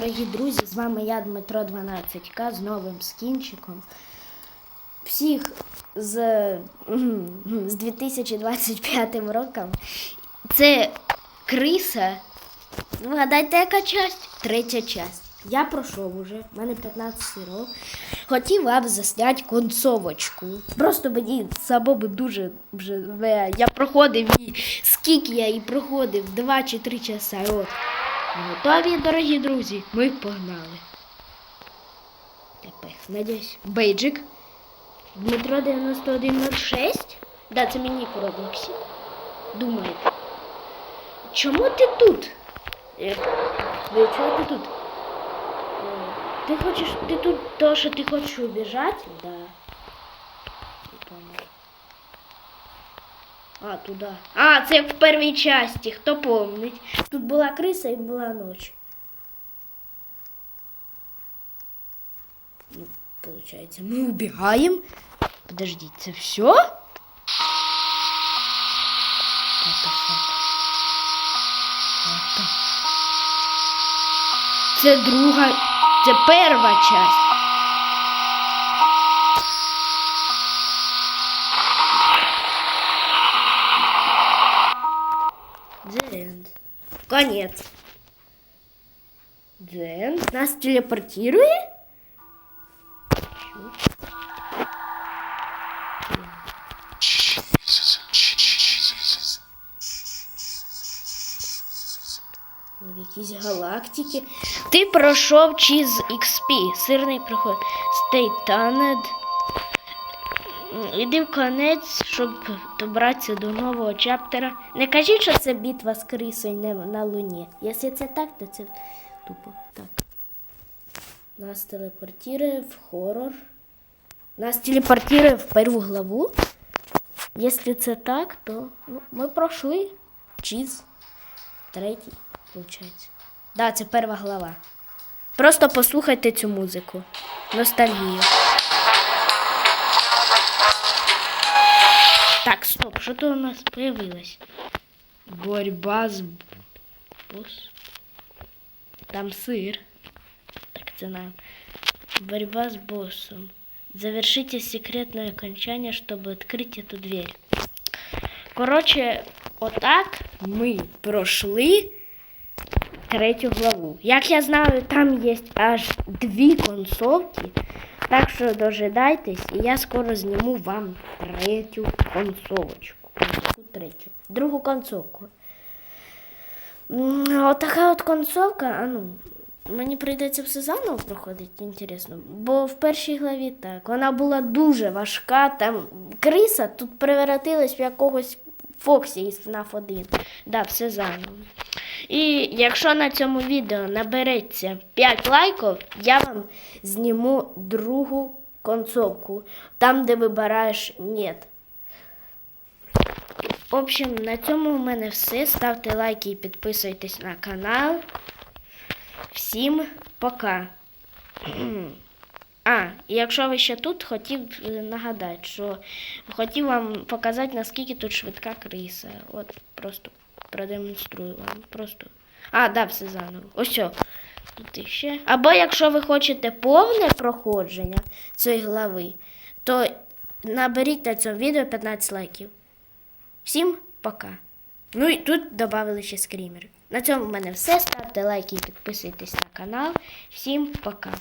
дорогі друзі! З вами я, Дмитро 12К, з новим скінчиком. Всіх з, з 2025 роком. Це криса. Вгадайте, яка часть? Третя часть. Я пройшов уже, в мене 15 років. Хотів вам засняти концовочку. Просто мені самому дуже вже я проходив її, скільки я її проходив, 2 чи 3 часа. Готові, дорогі друзі, ми погнали. Тепер, надіюсь, бейджик. Дмитро 9106. Да, це мені в Роблоксі. Думаєте. Чому ти тут? Ви чого ти тут? Е, Ти хочеш, ти тут то, що ти хочеш убіжати? Да. Я понял. А, туди. А, це в першій часті, хто помнить. Тут була криса і була ніч. Ну, получается, мы убегаем. Подождите, це все? Це друга, це перша часть. The end. Конец. The end. Нас телепортирует? В якійсь галактики. Ти пройшов чіз XP. Сирний проход. Stay tuned. Іди в конець, щоб добратися до нового чаптера. Не кажіть, що це битва з крисою на Луні. Якщо це так, то це тупо. Так. Нас телепортирує в хоррор. Нас телепортирує в перву главу. Якщо це так, то ну, ми пройшли чіз. Третій, виходить. Да, це перша глава. Просто послухайте цю музику. Ностальгію. Так, стоп, що то у нас появилось? Борьба з бос. Там сыр. Так це нам. Борьба с боссом. Завершите секретное окончание, чтобы открыть эту дверь. Коротше, отак ми пройшли третю главу. Як я знаю, там є аж дві концовки. Так що дожидайтесь, і я скоро зніму вам третю концовочку. Третю. Другу концовку. Отака от концовка, а ну, мені прийдеться все заново проходити, інтересно. Бо в першій главі так. Вона була дуже важка. Там криса тут превратилась в якогось Фоксі із FNAF 1. Да, все заново. І якщо на цьому відео набереться 5 лайків, я вам зніму другу концовку. Там, де вибираєш «Нет». В общем, на цьому у мене все. Ставте лайки і підписуйтесь на канал. Всім пока. А, і якщо ви ще тут, хотів е, нагадати, що хотів вам показати, наскільки тут швидка криса. От просто продемонструю вам. Просто. А, да, все заново. Ось що. Тут іще. Або якщо ви хочете повне проходження цієї глави, то наберіть на цьому відео 15 лайків. Всім пока. Ну і тут додали ще скрімер. На цьому в мене все. Ставте лайки і підписуйтесь на канал. Всім пока.